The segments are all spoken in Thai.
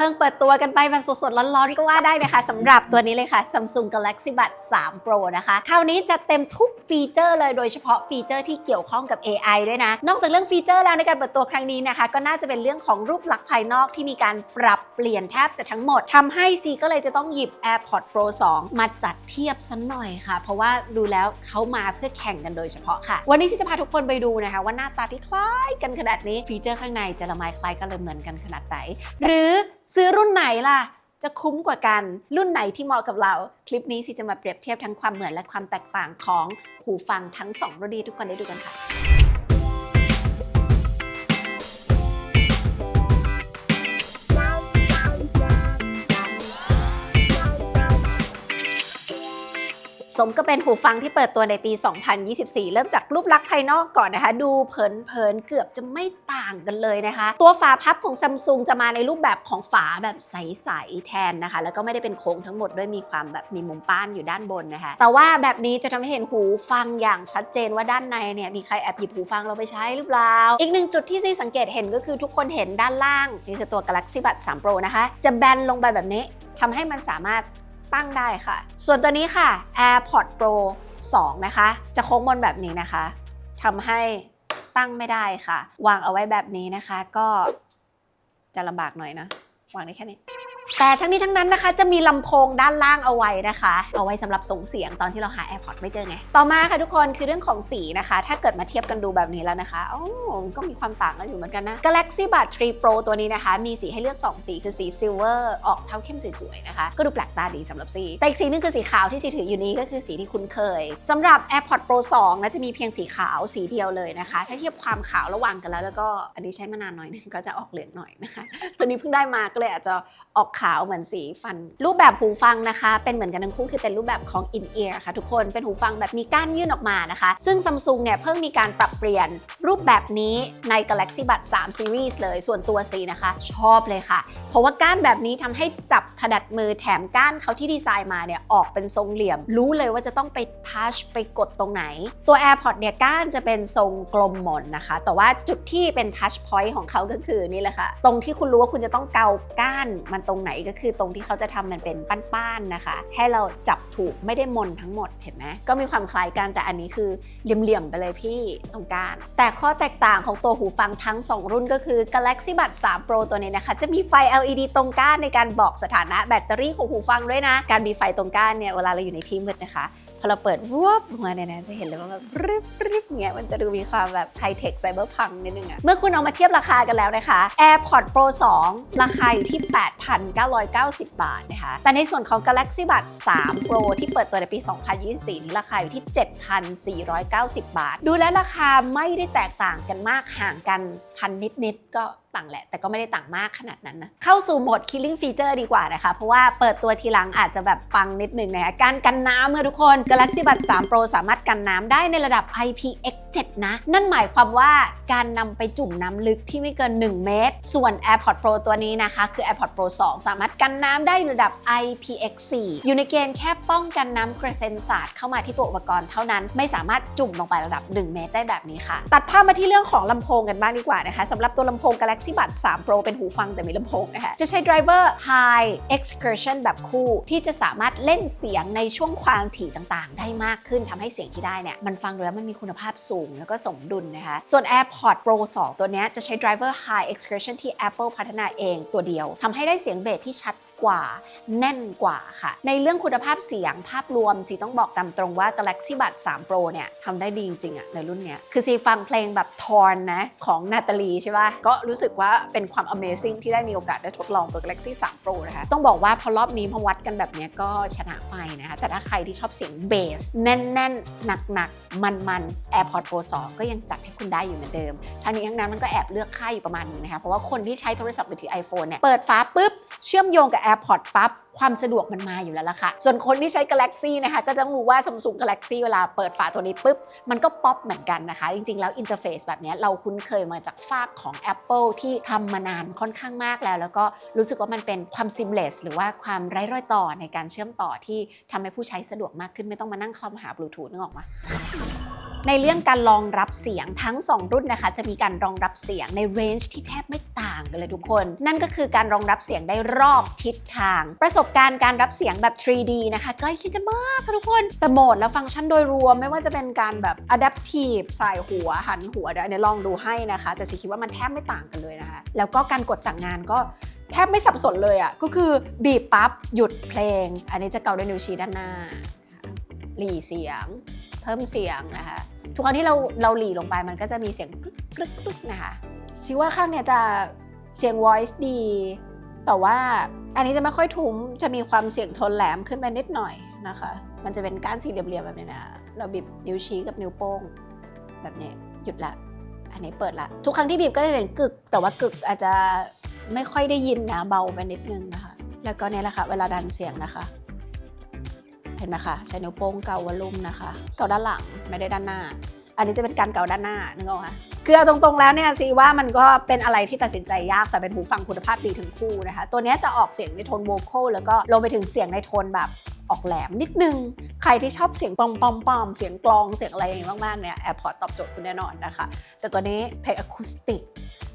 พิ่งเปิดตัวกันไปแบบสดๆ ร้อนๆ ก็ว่าได้นะคะสำหรับตัวนี้เลยค่ะ Samsung Galaxy Buds 3 Pro นะคะ คราวนี้จะเต็มทุกฟีเจอร์เลยโดยเฉพาะฟีเจอร์ที่เกี่ยวข้องกับ AI ด้วยนะ นอกจากเรื่องฟีเจอร์แล้วในการเปิดตัวครั้งนี้นะคะ ก็น่าจะเป็นเรื่องของรูปลักษณ์ภายนอกที่มีการปรับเปลี่ยนแทบจะทั้งหมดทำให้ซีก็เลยจะต้องหยิบ AirPods Pro 2 มาจัดเทียบสันหน่อยค่ะ เพราะว่าดูแล้วเขามาเพื่อแข่งกันโดยเฉพาะค่ะ วันนี้ซีจะพาทุกคนไปดูนะคะ ว่าหน้าตาที่คล้ายกันขนาดนี้ฟีเจอร์ข้างในจะละไมคล้ายกันเลยเหมือนกันขนาดไหนหรือ ซื้อรุ่นไหนล่ะ จะคุ้มกว่ากัน รุ่นไหนที่เหมาะกับเรา คลิปนี้สิจะมาเปรียบเทียบทั้งความเหมือนและความแตกต่างของหูฟังทั้งสองรุ่นนี้ทุกคนได้ดูกันค่ะ สมก็เป็นหูฟังที่เปิดตัวในปี 2024 เริ่มจากรูปลักษณ์ภายนอกก่อนนะคะ ดูเผินๆ เกือบจะไม่ต่างกันเลยนะคะ ตัวฝาพับของซัมซุงจะมาในรูปแบบของฝาแบบใส ๆ แทนนะคะ แล้วก็ไม่ได้เป็นโค้งทั้งหมดด้วยมีความแบบมีมุมป้านอยู่ด้านบนนะคะ แต่ว่าแบบนี้จะทำให้เห็นหูฟังอย่างชัดเจนว่าด้านในเนี่ยมีใครแอบหยิบหูฟังเราไปใช้หรือเปล่า อีกหนึ่งจุดที่ซีสังเกตเห็นก็คือทุกคนเห็นด้านล่างนี่คือตัว Galaxy Buds 3 Pro นะคะ จะแบนลงไปแบบนี้ทำให้มันสามารถ ตั้งได้ค่ะ ส่วนตัวนี้ค่ะ AirPod Pro 2 นะคะ จะโค้งมนแบบนี้นะคะทำให้ตั้งไม่ได้ค่ะ วางเอาไว้แบบนี้นะคะ ก็จะลำบากหน่อยนะ วางได้แค่นี้ แต่ทั้งนี้ทั้งนั้นนะคะจะมีลำโพงด้านล่างเอาไว้นะคะ เอาไว้สำหรับส่งเสียงตอนที่เราหา AirPods ไม่เจอไง ต่อมาค่ะทุกคนคือเรื่องของสีนะคะ ถ้าเกิดมาเทียบกันดูแบบนี้แล้วนะคะอ๋อก็มีความต่างกันอยู่เหมือนกันนะ Galaxy Buds 3 Pro ตัวนี้นะคะ มีสีให้เลือก 2 สีคือสี Silver ออกเทาเข้มสวยๆนะคะ ก็ดูแปลกตาดีสำหรับซีแต่อีกสีนึงคือสีขาวที่ซีถืออยู่นี้ก็คือสีที่คุ้นเคยสำหรับ AirPods Pro 2นะจะมีเพียงสีขาวสีเดียวเลยนะคะ ถ้าเทียบความขาวระหว่างกันแล้วแล้วก็อันนี้ใช้มานานหน่อยนึงก็จะออกเหลืองหน่อยนะคะ ตัวนี้เพิ่งได้มาก็เลยอาจจะออกขาวเหมือนสีฟัน รูปแบบหูฟังนะคะ เป็นเหมือนกันทั้งคู่คือเป็นรูปแบบของ in ear ค่ะทุกคนเป็นหูฟังแบบมีก้านยื่นออกมานะคะ ซึ่ง Samsung เนี่ยเพิ่งมีการปรับเปลี่ยนรูปแบบนี้ใน Galaxy Buds 3 Series เลยส่วนตัวซีนะคะ ชอบเลยค่ะ เพราะว่าก้านแบบนี้ทำให้จับถนัดมือแถมก้านเขาที่ดีไซน์มาเนี่ยออกเป็นทรงเหลี่ยม รู้เลยว่าจะต้องไปทัชไปกดตรงไหน ตัว AirPod เนี่ยก้านจะเป็นทรงกลมหมนนะคะ แต่ว่าจุดที่เป็นทัชพอยต์ของเขาก็คือนี่แหละค่ะ ตรงที่คุณรู้ว่าคุณจะต้องเกาก้านมันตรงไหนก็คือตรงที่เขาจะทำมันเป็นป้านๆนะคะ ให้เราจับถูกไม่ได้มนทั้งหมดเห็นไหมก็มีความคล้ายกันแต่อันนี้คือเหลี่ยมๆไปเลยพี่ตรงก้านแต่ข้อแตกต่างของตัวหูฟังทั้ง 2 รุ่นก็คือ Galaxy Buds 3 Pro ตัวนี้นะคะ จะมีไฟ LED ตรงก้านในการบอกสถานะแบตเตอรี่ของหูฟังด้วยนะ การมีไฟตรงก้านเนี่ยเวลาเราอยู่ในที่มืดนะคะ พอเราเปิดวบมาเนี่ยนะจะเห็นเลยว่าแบบริบริบเงี้ยมันจะดูมีความแบบไฮเทคไซเบอร์พังนิดนึงอะเมื่อคุณเอามาเทียบราคากันแล้วนะคะ AirPods Pro 2 ราคาอยู่ที่ 8,990 บาทนะคะ แต่ในส่วนของ Galaxy Buds 3 Pro ที่เปิดตัวในปี 2024 นี้ราคาอยู่ที่ 7,490 บาท ดูแล้วราคาไม่ได้แตกต่างกันมากห่างกันพันนิดๆก็ ต่างแหละ แต่ก็ไม่ได้ต่างมากขนาดนั้นนะ เข้าสู่โหมด killing feature ดีกว่านะคะ เพราะว่าเปิดตัวทีหลังอาจจะแบบปังนิดนึงนะคะการกันน้ำเมื่อทุกคน Galaxy Buds 3 Pro สามารถกันน้ำได้ในระดับ IPX 7 นะ นั่นหมายความว่าการนำไปจุ่มน้ำลึกที่ไม่เกิน 1 เมตร ส่วน AirPods Pro ตัวนี้นะคะ คือ AirPods Pro 2 สามารถกันน้ำได้ระดับ IPX4 อยู่ในเกณฑ์แค่ป้องกันน้ำกระเซ็นสาดเข้ามาที่ตัวอุปกรณ์เท่านั้น ไม่สามารถจุ่มลงไประดับ 1 เมตรได้แบบนี้ค่ะ ตัดภาพมาที่เรื่องของลำโพงกันบ้างดีกว่านะคะสำหรับตัวลำโพง Galaxy Buds 3 Pro เป็นหูฟังแต่มีลำโพงนะคะจะใช้ driver high excursion แบบคู่ ที่จะสามารถเล่นเสียงในช่วงความถี่ต่างๆ ได้มากขึ้นทำให้เสียงที่ได้เนี่ยมันฟังดูแล้วมันมีคุณภาพสูงแล้วก็สมดุลนะคะ ส่วน AirPods Pro 2 ตัวนี้จะใช้ driver high excursion ที่ Apple พัฒนาเองตัวเดียวทำให้ได้เสียงเบสที่ชัด กว่า แน่นกว่าค่ะ ในเรื่องคุณภาพเสียงภาพรวมสีต้องบอกตามตรงว่า Galaxy Buds 3 Pro เนี่ยทำได้ดีจริงๆอะในรุ่นเนี้ยคือซีฟังเพลงแบบทอนนะของนาตาลีใช่ป่ะก็รู้สึกว่าเป็นความ Amazing ที่ได้มีโอกาสได้ทดลองตัว Galaxy 3 Pro นะคะต้องบอกว่าพอรอบนี้พอวัดกันแบบเนี้ยก็ชนะไปนะคะแต่ถ้าใครที่ชอบเสียงเบสแน่นๆหนักๆมันๆ AirPods Pro 2 ก็ยังจัดให้คุณได้อยู่เหมือนเดิมทั้งนี้ทั้งนั้นมันก็แอบเลือกค่ายอยู่ประมาณนึงนะคะเพราะว่าคนที่ใช้โทรศัพท์มือถือ iPhone เนี่ยเปิดฟ้าปุ๊บเชื่อมโยงกับ AirPods ปั๊บความสะดวกมันมาอยู่แล้วล่ะค่ะ ส่วนคนที่ใช้ Galaxy นะคะก็จะรู้ว่า Samsung Galaxy เวลาเปิดฝาตัวนี้ปุ๊บ มันก็ป๊อปเหมือนกันนะคะ จริงๆ แล้วอินเทอร์เฟซแบบนี้เราคุ้นเคยมาจากฝากของ Apple ที่ทำมานานค่อนข้างมากแล้ว แล้วก็รู้สึกว่ามันเป็นความ seamless หรือว่าความไร้รอยต่อในการเชื่อมต่อที่ทำให้ผู้ใช้สะดวกมากขึ้นไม่ต้องมานั่งคลอมหาบลูทูธนึกออกมา ในเรื่องการรองรับเสียงทั้ง 2 รุ่นนะคะ จะมีการรองรับเสียงในเรนจ์ที่แทบไม่ต่างกันเลยทุกคน นั่นก็คือการรองรับเสียงได้รอบทิศทาง ประสบการณ์การรับเสียงแบบ 3D นะคะใกล้เคียงกันมากค่ะทุกคน แต่โหมดและฟังก์ชันโดยรวมไม่ว่าจะเป็นการแบบ adaptive สายหัวหันหัวเดี๋ยวอันนี้ลองดูให้นะคะ แต่สิคิดว่ามันแทบไม่ต่างกันเลยนะคะ แล้วก็การกดสั่งงานก็แทบไม่สับสนเลยอะ่ะก็คือบีบปั๊บหยุดเพลง อันนี้จะเกาด้วยนิ้วชี้ด้านหน้า หลีเสียง เพิ่มเสียงนะคะ ทุกครั้งที่เราเราหลีลงไปมันก็จะมีเสียงกรึกกรึกกรึกนะคะชิว่าข้างเนี่ยจะเสียง voice ดี แต่ว่าอันนี้จะไม่ค่อยทุ้มจะมีความเสียงโทนแหลมขึ้นไปนิดหน่อยนะคะ มันจะเป็นก้านสี่เหลี่ยมๆแบบนี้นะเราบีบนิ้วชี้กับนิ้วโป้ง แบบนี้หยุดละอันนี้เปิดละ ทุกครั้งที่บีบก็จะเป็นกึก แต่ว่ากึกอาจจะไม่ค่อยได้ยินนะเบาไปนิดนึงนะคะ แล้วก็เนี่ยแหละค่ะเวลาดันเสียงนะคะ เห็นไหมคะใช้นิ้วโป้งเกาวอลลุ่มนะคะ เกาด้านหลังไม่ได้ด้านหน้า อันนี้จะเป็นการเกาด้านหน้านึกออกไหมคือเอาตรงๆแล้วเนี่ยซีว่ามันก็เป็นอะไรที่ตัดสินใจยากแต่เป็นหูฟังคุณภาพดีถึงคู่นะคะ ตัวนี้จะออกเสียงในโทนโวคอลแล้วก็ลงไปถึงเสียงในโทนแบบออกแหลมนิดนึง ใครที่ชอบเสียงปอมปอมปอมเสียงกลองเสียงอะไรอย่างนี้มากๆเนี่ยแอร์พอร์ตตอบโจทย์คุณแน่นอนนะคะ แต่ตัวนี้เพลงอะคูสติก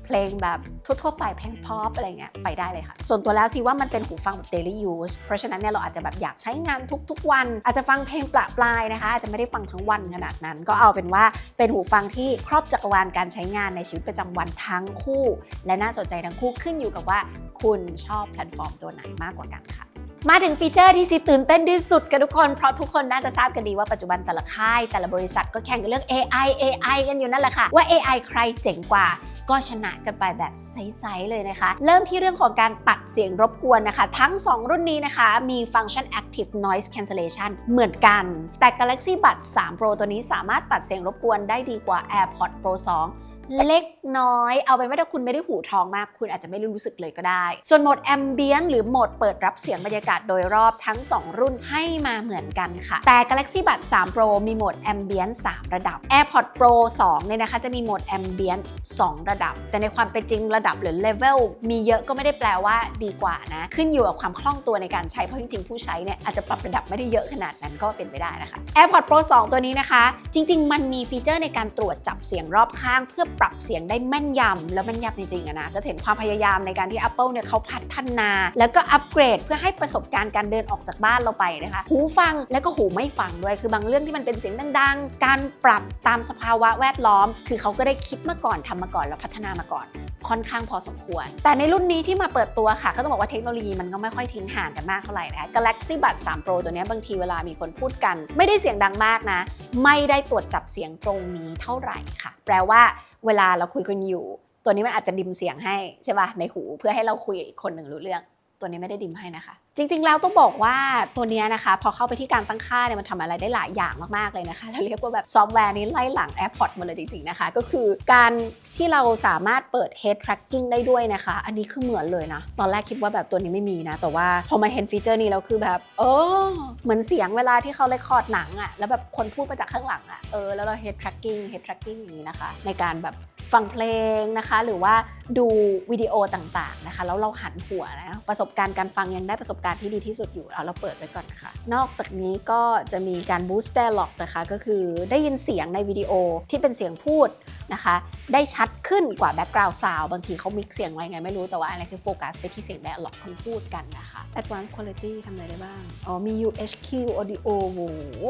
เพลงแบบทั่วๆไปเพลงพอปอะไรเงี้ยไปได้เลยค่ะ ส่วนตัวแล้วซีว่ามันเป็นหูฟังแบบ daily use เพราะฉะนั้นเนี่ยเราอาจจะแบบอยากใช้งานทุกๆ วัน อาจจะฟังเพลงปละปลายนะคะ อาจจะไม่ได้ฟังทั้งวันขนาดนั้น ก็เอาเป็นว่าเป็นหูฟังที่ครอบจักรวาลการใช้งานในชีวิตประจำวันทั้งคู่ และน่าสนใจทั้งคู่ขึ้นอยู่กับว่า คุณชอบแพลตฟอร์มตัวไหนมากกว่ากันค่ะมาถึงฟีเจอร์ที่ซีตื่นเต้นที่สุดกันทุกคน เพราะทุกคนน่าจะทราบกันดีว่าปัจจุบันแต่ละค่าย แต่ละบริษัทก็แข่งกันเรื่อง AI AI กันอยู่นั่นแหละค่ะ ว่า AI ใครเจ๋งกว่า ก็ชนะกันไปแบบใสๆเลยนะคะ เริ่มที่เรื่องของการตัดเสียงรบกวนนะคะ ทั้ง 2 รุ่นนี้นะคะ มีฟังก์ชัน Active Noise Cancellation เหมือนกัน แต่ Galaxy Buds 3 Pro ตัวนี้สามารถตัดเสียงรบกวนได้ดีกว่า AirPods Pro 2 เล็กน้อย เอาเป็นว่าถ้าคุณไม่ได้หูทองมาก คุณอาจจะไม่รู้สึกเลยก็ได้ ส่วนโหมด Ambient หรือโหมดเปิดรับเสียงบรรยากาศโดยรอบทั้ง 2 รุ่นให้มาเหมือนกันค่ะ แต่ Galaxy Buds 3 Pro มีโหมด Ambient 3ระดับ AirPods Pro 2เนี่ยนะคะจะมีโหมด Ambient 2ระดับ แต่ในความเป็นจริงระดับหรือ Level มีเยอะก็ไม่ได้แปลว่าดีกว่านะ ขึ้นอยู่กับความคล่องตัวในการใช้เพราะจริงๆผู้ใช้เนี่ยอาจจะปรับระดับไม่ได้เยอะขนาดนั้นก็เป็นไปได้นะคะ AirPods Pro 2 ตัวนี้นะคะ จริง ๆ มันมีฟีเจอร์ในการตรวจจับเสียงรอบข้างเพื่อปรับเสียงได้แม่นยำแล้วแม่นยำจริงๆอะนะก็เห็นความพยายามในการที่ Apple เนี่ยเขาพัฒนา แล้วก็อัปเกรดเพื่อให้ประสบการณ์การเดินออกจากบ้านเราไปนะคะหูฟังแล้วก็หูไม่ฟังด้วยคือบางเรื่องที่มันเป็นเสียงดังๆ การปรับตามสภาวะแวดล้อม คือเขาก็ได้คิดมาก่อนทำมาก่อนแล้วพัฒนามาก่อนค่อนข้างพอสมควร แต่ในรุ่นนี้ที่มาเปิดตัวค่ะ ก็ต้องบอกว่าเทคโนโลยีมันก็ไม่ค่อยทิ้งห่างกันมากเท่าไหร่นะคะ Galaxy Buds 3 Pro ตัวนี้บางทีเวลามีคนพูดกัน ไม่ได้เสียงดังมากนะ ไม่ได้ตรวจจับเสียงตรงนี้เท่าไหร่ค่ะ แปลว่าเวลาเราคุยกันอยู่ ตัวนี้มันอาจจะดิมเสียงให้ใช่ป่ะในหูเพื่อให้เราคุยกับอีกคนหนึ่งรู้เรื่อง ตัวนี้ไม่ได้ดิมให้นะคะ จริง ๆ แล้วต้องบอกว่าตัวนี้นะคะ พอเข้าไปที่การตั้งค่าเนี่ยมันทำอะไรได้หลายอย่างมากๆเลยนะคะเราเรียกว่าแบบซอฟต์แวร์นี้ไล่หลัง AirPods มาเลยจริง ๆ นะคะ ก็คือการที่เราสามารถเปิด Head Tracking ได้ด้วยนะคะ อันนี้คือเหมือนเลยนะ ตอนแรกคิดว่าแบบตัวนี้ไม่มีนะ แต่ว่าพอมาเห็นฟีเจอร์นี้แล้วคือแบบเออเหมือนเสียงเวลาที่เขาเลคคอร์ดหนังอะแล้วแบบคนพูดมาจากข้างหลังอะเออแล้วเรา Head Tracking Head Tracking อย่างนี้นะคะ ในการแบบ ฟังเพลงนะคะ หรือว่าดูวิดีโอต่างๆนะคะ แล้วเราหันหัวนะประสบการณ์การฟังยังได้ประสบการณ์ที่ดีที่สุดอยู่เอาเราเปิดไว้ก่อนนะคะ นอกจากนี้ก็จะมีการ boost dialog นะคะ ก็คือได้ยินเสียงในวิดีโอที่เป็นเสียงพูดนะคะ ได้ชัดขึ้นกว่า background sound บางทีเขามิกเสียงไว้ไงไม่รู้แต่ว่าอะไรคือโฟกัสไปที่เสียง dialog คนพูดกันนะคะ advanced quality ทำอะไรได้บ้าง อ๋อมี UHQ audio โว้โห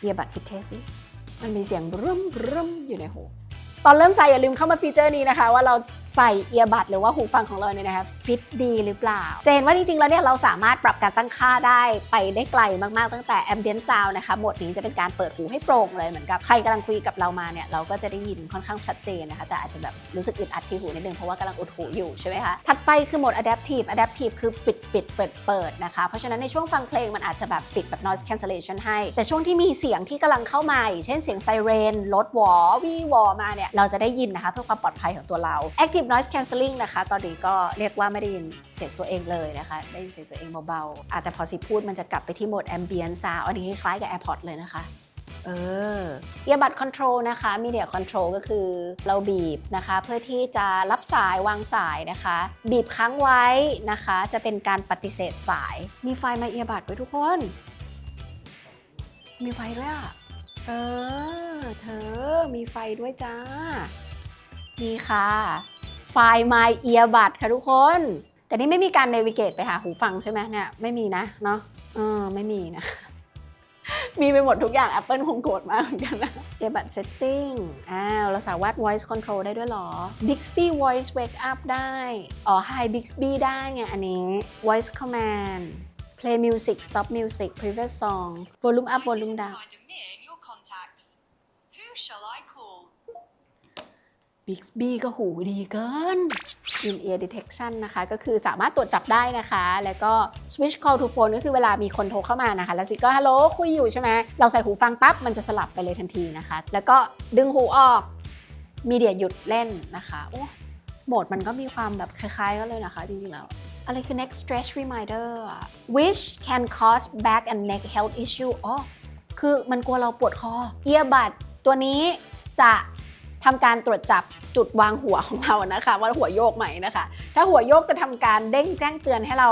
เอียบัดฟิตเทสสิมันมีเสียงบรึมบรึมอยู่ในหู ตอนเริ่มใส่อย่าลืมเข้ามาฟีเจอร์นี้นะคะ ว่าเราใส่เอียบัดหรือว่าหูฟังของเราเนี่ยนะคะฟิตดีหรือเปล่า จะเห็นว่าจริงๆ แล้วเนี่ยเราสามารถปรับการตั้งค่าได้ไปได้ไกลมากๆตั้งแต่ ambient sound นะคะโหมดนี้จะเป็นการเปิดหูให้โปร่งเลยเหมือนกับใครกำลังคุยกับเรามาเนี่ยเราก็จะได้ยินค่อนข้างชัดเจนนะคะแต่อาจจะแบบรู้สึกอึดอัดที่หูนิดนึงเพราะว่ากำลังอุดหูอยู่ใช่ไหมคะถัดไปคือโหมด adaptive adaptive คือปิดปิดเปิดเปิดนะคะเพราะฉะนั้นในช่วงฟังเพลงมันอาจจะแบบปิดแบบ noise cancellation ให้ แต่ช่วงที่มีเสียงที่กำลังเข้ามาอย่างเช่นเสียงไซเรนรถวอวีวอมาเนี่ยเราจะได้ยินนะคะเพื่อความปลอดภัยของตัวเรา active noise cancelling นะคะ ตอนนี้ก็เรียกว่าไม่ได้ยินเสียงตัวเองเลยนะคะ ได้ยินเสียงตัวเองเบาๆอาจจะพอสิพูดมันจะกลับไปที่โหมด ambient sound อันนี้คล้ายกับ AirPods เลยนะคะเออ earbud control นะคะ media control ก็คือเราบีบนะคะ เพื่อที่จะรับสายวางสายนะคะ บีบค้างไว้นะคะ จะเป็นการปฏิเสธสาย มีไฟมา earbud ไว้ทุกคน มีไฟด้วยอะ เออ เธอมีไฟด้วยจ้า นี่ค่ะ ไฟล์ My Earbud ค่ะทุกคน แต่นี่ไม่มีการเนวิเกตไปหาหูฟังใช่ไหมเนี่ย ไม่มีนะ เนาะเออไม่มีนะ มีไปหมดทุกอย่าง Apple คงโกรธมากเหมือนกันนะ Earbud Setting อ้าว เราสามารถ Voice Control ได้ด้วยหรอ Bixby Voice Wake Up ได้ อ๋อ Hi Bixby ได้ไงอันนี้ Voice Command Play Music Stop Music Previous Song Volume Up Volume Down Bixby ก็หูดีเกิน in ear detection นะคะ ก็คือสามารถตรวจจับได้นะคะ แล้วก็ switch call to phone ก็คือเวลามีคนโทรเข้ามานะคะ แล้วสิก็ฮัลโหลคุยอยู่ใช่ไหม เราใส่หูฟังปั๊บ มันจะสลับไปเลยทันทีนะคะ แล้วก็ดึงหูออก มีเดียหยุดเล่นนะคะโอ้โหมดมันก็มีความแบบคล้ายๆกันเลยนะคะจริงๆแล้วอะไรคือ next stretch reminder which can cause back and neck health issue อ๋อคือมันกลัวเราปวดคอ เอียบัดตัวนี้จะ ทำการตรวจจับจุดวางหัวของเรานะคะ ว่าหัวโยกไหมนะคะ ถ้าหัวโยกจะทำการเด้งแจ้งเตือนให้เรา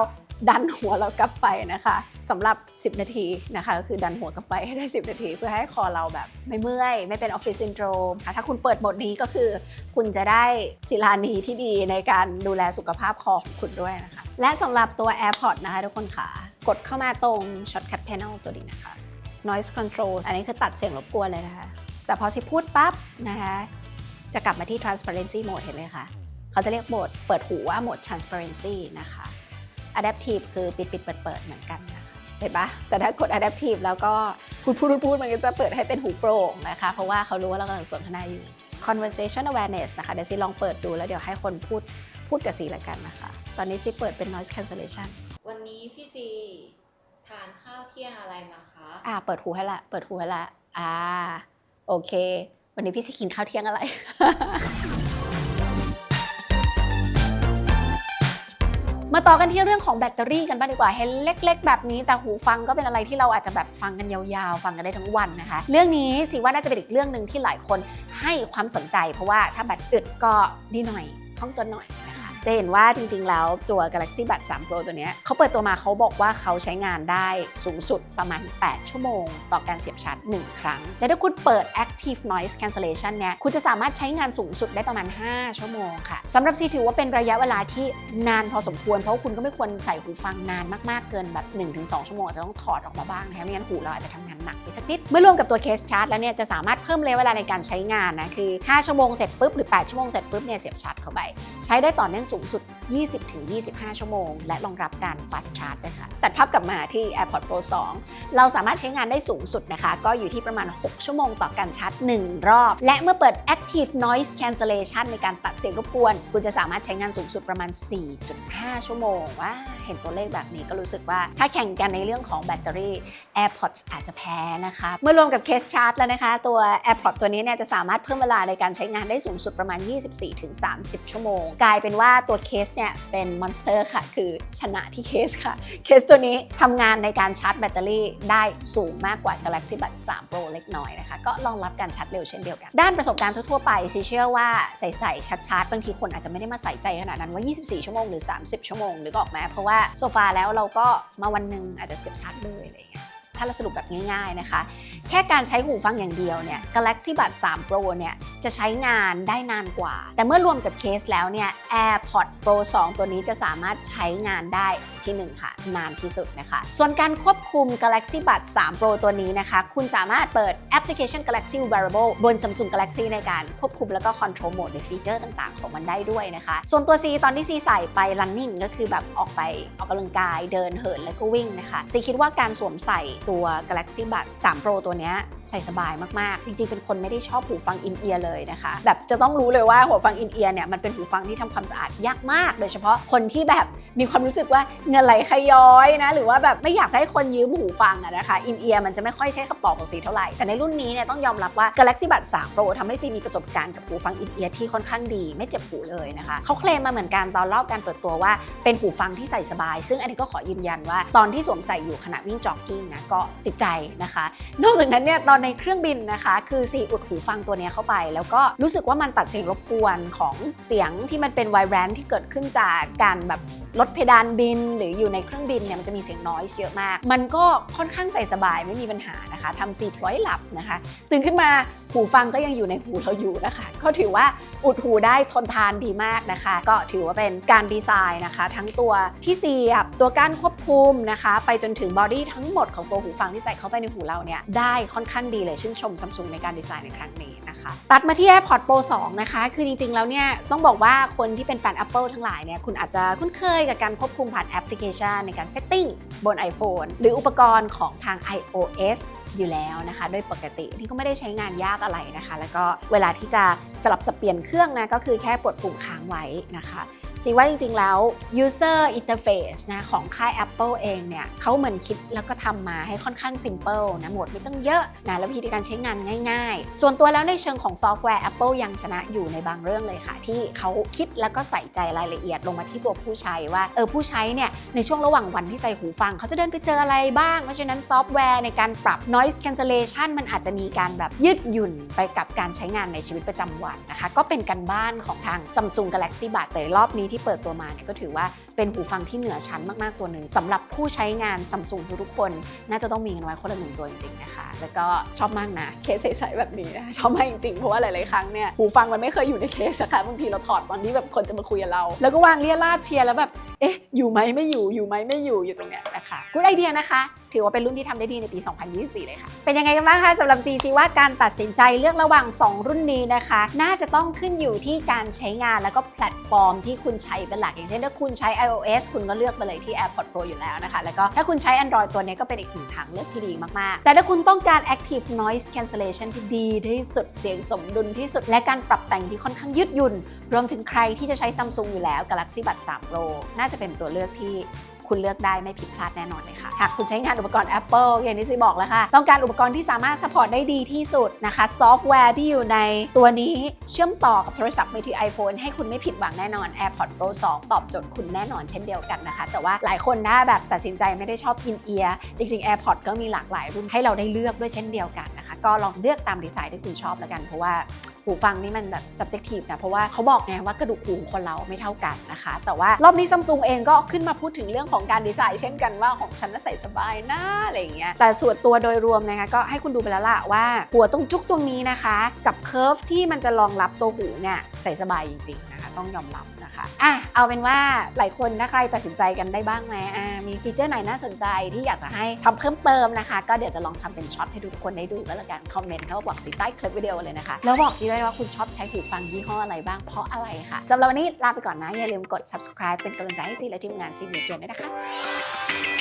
ดันหัวเรากลับไปนะคะสำหรับ 10 นาทีนะคะก็คือดันหัวกลับไปให้ได้ 10 นาที เพื่อให้คอเราแบบไม่เมื่อย ไม่เป็นออฟฟิศซินโดรมค่ะถ้าคุณเปิดโหมดนี้ก็คือ คุณจะได้ศิลานีที่ดีในการดูแลสุขภาพคอของคุณด้วยนะคะ และสำหรับตัว AirPods นะคะทุกคนค่ะ กดเข้ามาตรง Shortcut Panel ตัวนี้นะคะ noise control อันนี้คือตัดเสียงรบกวนเลยนะคะ แต่พอสิพูดปั๊บนะคะ จะกลับมาที่ transparency mode เห็นไหมคะ เขาจะเรียกโหมดเปิดหูว่าโหมด transparency นะคะ adaptive คือปิดปิดเปิดเปิดเหมือนกันนะคะเห็นปะแต่ถ้ากด adaptive แล้วก็พูดพูดพูดพูดมันก็จะเปิดให้เป็นหูโปร่งนะคะ เพราะว่าเขารู้ว่าเรากำลังสนทนาอยู่ conversation awareness นะคะ เดี๋ยวซีลองเปิดดูแล้วเดี๋ยวให้คนพูดพูดกับซีละกันนะคะ ตอนนี้ซีเปิดเป็น noise cancellation วันนี้พี่ซีทานข้าวเที่ยงอะไรมาคะ อ่า เปิดหูให้ละ เปิดหูให้ละ อ่า โอเค วันนี้พี่จะกินข้าวเที่ยงอะไร มาต่อกันที่เรื่องของแบตเตอรี่กันบ้างดีกว่าเห็นเล็ก ๆ แบบนี้แต่หูฟังก็เป็นอะไรที่เราอาจจะแบบฟังกันยาวๆ ฟังกันได้ทั้งวันนะคะ เรื่องนี้สิว่าน่าจะเป็นอีกเรื่องหนึ่งที่หลายคนให้ความสนใจ เพราะว่าถ้าแบตอึดก็นี่หน่อยท่องตัวหน่อยนะ จะเห็นว่าจริงๆ แล้วตัว Galaxy Buds 3 Pro ตัวนี้เขาเปิดตัวมาเขาบอกว่าเขาใช้งานได้สูงสุดประมาณ 8 ชั่วโมง ต่อการเสียบชาร์จ 1 ครั้ง และถ้าคุณเปิด Active Noise Cancellation เนี่ยคุณจะสามารถใช้งานสูงสุดได้ประมาณ 5 ชั่วโมงค่ะสำหรับซีถือว่าเป็นระยะเวลาที่นานพอสมควร เพราะว่าคุณก็ไม่ควรใส่หูฟังนานมากๆเกินแบบ 1-2 ชั่วโมงอาจจะต้องถอดออกมาบ้างนะคะไม่งั้นหูเราอาจจะทำงานหนักไปสักนิดเมื่อรวมกับตัวเคสชาร์จแล้วเนี่ยจะสามารถเพิ่มระยะเวลาในการใช้งานนะคือ 5 ชั่วโมงเสร็จปุ๊บหรือ 8 ชั่วโมงเสร็จปุ๊บเนี่ยเสียบชาร์จเข้าไปใช้ได้ต่อเนื่องสูงสุด 20-25 ชั่วโมง และรองรับการ fast charge ด้วยค่ะ ตัดภาพกลับมาที่ AirPods Pro 2 เราสามารถใช้งานได้สูงสุดนะคะ ก็อยู่ที่ประมาณ 6 ชั่วโมงต่อการชาร์จ 1 รอบ และเมื่อเปิด Active Noise Cancellation ในการตัดเสียงรบกวน คุณจะสามารถใช้งานสูงสุดประมาณ 4.5 ชั่วโมงว่าเห็นตัวเลขแบบนี้ก็รู้สึกว่า ถ้าแข่งกันในเรื่องของแบตเตอรี่ AirPods อาจจะแพ้นะคะ เมื่อรวมกับเคสชาร์จแล้วนะคะ ตัว AirPods ตัวนี้เนี่ยจะสามารถเพิ่มเวลาในการใช้งานได้สูงสุดประมาณ 24-30 ชั่วโมง กลายเป็นว่าตัวเคสเนี่ยเป็นมอนสเตอร์ค่ะ คือชนะที่เคสค่ะ เคสตัวนี้ทำงานในการชาร์จแบตเตอรี่ได้สูงมากกว่า Galaxy Buds 3 Pro เล็กน้อยนะคะ ก็รองรับการชาร์จเร็วเช่นเดียวกัน ด้านประสบการณ์ทั่วๆไปซีเชื่อว่าใส่ใส่ชาร์จชาร์จบางทีคนอาจจะไม่ได้มาใส่ใจขนาดนั้นว่า 24 ชั่วโมงหรือ 30 ชั่วโมงหรือออกมาเพราะว่าโซฟาแล้วเราก็มาวันหนึ่งอาจจะเสียบชาร์จเลยอะไรอย่างเงี้ย ถ้าเราสรุปแบบง่ายๆนะคะ แค่การใช้หูฟังอย่างเดียวเนี่ย Galaxy Buds 3 Pro เนี่ยจะใช้งานได้นานกว่า แต่เมื่อรวมกับเคสแล้วเนี่ย AirPods Pro 2 ตัวนี้จะสามารถใช้งานได้ที่หนึ่งค่ะ นานที่สุดนะคะ ส่วนการควบคุม Galaxy Buds 3 Pro ตัวนี้นะคะ คุณสามารถเปิดแอปพลิเคชัน Galaxy Wearable บน Samsung Galaxy ในการควบคุมแล้วก็ Control Mode หรือฟีเจอร์ต่าง ๆ ของมันได้ด้วยนะคะ ส่วนตัว C ตอนที่ C ใส่ไป running ก็คือแบบออกไปออกกำลังกายเดินเหินแล้วก็วิ่งนะคะ C คิดว่าการสวมใส่ตัวตัว Galaxy Buds 3 Pro ตัวเนี้ยใส่สบายมากๆ จริงๆ เป็นคนไม่ได้ชอบหูฟังอินเอียร์เลยนะคะ แบบจะต้องรู้เลยว่าหูฟังอินเอียร์เนี่ยมันเป็นหูฟังที่ทำความสะอาดยากมาก โดยเฉพาะคนที่แบบมีความรู้สึกว่าเงินไหลขย้อยนะหรือว่าแบบไม่อยากจะให้คนยืมหูฟังอะนะคะอินเอียร์มันจะไม่ค่อยใช้กระป๋องของซีเท่าไหร่ แต่ในรุ่นนี้เนี่ยต้องยอมรับว่า Galaxy Buds 3 Pro ทำให้ซีมีประสบการณ์กับหูฟังอินเอียร์ที่ค่อนข้างดี ไม่เจ็บหูเลยนะคะเขาเคลมมาเหมือนกันตอนรอบการเปิดตัวว่าเป็นหูฟังที่ใส่สบาย ซึ่งอันนี้ก็ขอยืนยันว่าตอนที่สวมใส่อยู่ขณะวิ่งจ็อกกิ้งนะก็ติดใจนะคะ นอกจากนั้นเนี่ยตอนในเครื่องบินนะคะ คือซีอุดหูฟังตัวนี้เข้าไป แล้วก็รู้สึกว่ามันตัดเสียงรบกวนของเสียงที่มันเป็นไวแรนที่เกิดขึ้นจากการแบบลดเพดานบิน หรืออยู่ในเครื่องบินเนี่ยมันจะมีเสียงน้อยเยอะมาก มันก็ค่อนข้างใส่สบายไม่มีปัญหานะคะทำซีพลอยหลับนะคะ ตื่นขึ้นมาหูฟังก็ยังอยู่ในหูเราอยู่นะคะ ก็ถือว่าอุดหูได้ทนทานดีมากนะคะ ก็ถือว่าเป็นการดีไซน์นะคะ ทั้งตัวที่เสียบตัวก้านควบคุมนะคะ ไปจนถึงบอดี้ทั้งหมดของตัวหูฟังที่ใส่เข้าไปในหูเราเนี่ยได้ค่อนข้างดีเลยชื่นชมซัมซุงในการดีไซน์ในครั้งนี้นะคะตัดมาที่ AirPods Pro 2 นะคะ คือจริงๆ แล้วเนี่ยต้องบอกว่าคนที่เป็นแฟน Apple ทั้งหลายเนี่ยคุณอาจจะคุ้นเคยกับการควบคุมผ่านแอปพลิเคชันในการเซตติ้งบน iPhone หรืออุปกรณ์ของทาง iOS อยู่แล้วนะคะ โดยปกติที่ก็ไม่ได้ใช้งานยากอะไรนะคะ แล้วก็เวลาที่จะสลับสับเปลี่ยนเครื่องนะก็คือแค่กดปุ่มค้างไว้นะคะ สิว่าจริงๆแล้ว user interface นะของค่าย Apple เองเนี่ยเขาเหมือนคิดแล้วก็ทำมาให้ค่อนข้าง simple นะหมดไม่ต้องเยอะนะแล้ววิธีการใช้งานง่ายๆ ส่วนตัวแล้วในเชิงของซอฟต์แวร์ Apple ยังชนะอยู่ในบางเรื่องเลยค่ะ ที่เขาคิดแล้วก็ใส่ใจรายละเอียดลงมาที่ตัวผู้ใช้ว่าเออผู้ใช้เนี่ยในช่วงระหว่างวันที่ใส่หูฟัง เขาจะเดินไปเจออะไรบ้าง เพราะฉะนั้นซอฟต์แวร์ในการปรับ noise cancellation มันอาจจะมีการแบบยืดหยุ่นไปกับการใช้งานในชีวิตประจำวันนะคะก็เป็นการบ้านของทาง Samsung Galaxy Buds แต่รอบนี้ที่เปิดตัวมาเนี่ยก็ถือว่า เป็นหูฟังที่เหนือชั้นมากๆตัวหนึ่งสำหรับผู้ใช้งาน Samsung ทุกๆคน น่าจะต้องมีกันไว้คนละหนึ่งตัวจริงๆนะคะ แล้วก็ชอบมากนะเคสใสๆแบบนี้นะชอบมากจริงๆเพราะว่าหลายๆครั้งเนี่ยหูฟังมันไม่เคยอยู่ในเคสนะคะบางทีเราถอดตอนที่แบบคนจะมาคุยกับเรา แล้วก็วางเรียราดเชียร์แล้วแบบเอ๊ะอยู่ไหมไม่อยู่อยู่ไหมไม่อยู่อยู่ตรงเนี้ยนะคะกูดไอเดียนะคะ ถือว่าเป็นรุ่นที่ทำได้ดีในปี 2024 เลยค่ะ เป็นยังไงกันบ้างคะสำหรับ CC ว่าการตัดสินใจเลือกระหว่าง 2 รุ่นนี้นะคะ น่าจะต้องขึ้นอยู่ที่การใช้งานแล้วก็แพลตฟอร์มที่คุณใช้เป็นหลักอย่างเช่นถ้าคุณใช้ iOS คุณก็เลือกไปเลยที่ AirPod Pro อยู่แล้วนะคะ แล้วก็ถ้าคุณใช้ Android ตัวนี้ก็เป็นอีกหนึ่งทางเลือกที่ดีมาก ๆ แต่ถ้าคุณต้องการ Active Noise Cancellation ที่ดีที่สุดเสียงสมดุลที่สุด และการปรับแต่งที่ค่อนข้างยืดหยุ่น รวมถึงใครที่จะใช้ Samsung อยู่แล้ว Galaxy Buds 3 Pro น่าจะเป็นตัวเลือกที่ คุณเลือกได้ไม่ผิดพลาดแน่นอนเลยค่ะ หากคุณใช้งานอุปกรณ์ Apple อย่างที่ซีบอกแล้วค่ะ ต้องการอุปกรณ์ที่สามารถสปอร์ตได้ดีที่สุดนะคะ ซอฟต์แวร์ที่อยู่ในตัวนี้เชื่อมต่อกับโทรศัพท์มือถือ iPhone ให้คุณไม่ผิดหวังแน่นอน AirPods Pro 2 ตอบโจทย์คุณแน่นอนเช่นเดียวกันนะคะ แต่ว่าหลายคนถ้าแบบตัดสินใจไม่ได้ชอบอินเอียร์จริง ๆ AirPods ก็มีหลากหลายรุ่นให้เราได้เลือกด้วยเช่นเดียวกันนะคะ ก็ลองเลือกตามดีไซน์ที่คุณชอบแล้วกันเพราะว่า หูฟังนี่มันแบบ subjective นะ เพราะว่าเขาบอกไงว่ากระดูกหูคนเราไม่เท่ากันนะคะ แต่ว่ารอบนี้ซัมซุงเองก็ขึ้นมาพูดถึงเรื่องของการดีไซน์เช่นกันว่าของฉันน่ะใส่สบายนะอะไรอย่างเงี้ยแต่ส่วนตัวโดยรวมนะคะก็ให้คุณดูไปแล้วล่ะว่าหัวตรงจุกตรงนี้นะคะ กับเคิร์ฟที่มันจะรองรับตัวหูเนี่ยใส่สบายจริงๆ ต้องยอมรับนะคะอะเอาเป็นว่าหลายคนนะใครตัดสินใจกันได้บ้างไหมอ่ามีฟีเจอร์ไหนน่าสนใจที่อยากจะให้ทำเพิ่มเติมนะคะ ก็เดี๋ยวจะลองทำเป็นช็อตให้ทุกคนได้ดูก็แล้วกันคอมเมนต์เข้ามาบอกสิใต้คลิปวิดีโอเลยนะคะ แล้วบอกสิด้วยว่าคุณชอบใช้หูฟังยี่ห้ออะไรบ้างเพราะอะไรค่ะสำหรับวันนี้ลาไปก่อนนะอย่าลืมกด subscribe เป็นกำลังใจให้ซีและทีมงานซีมีเกียรด้วยนะคะ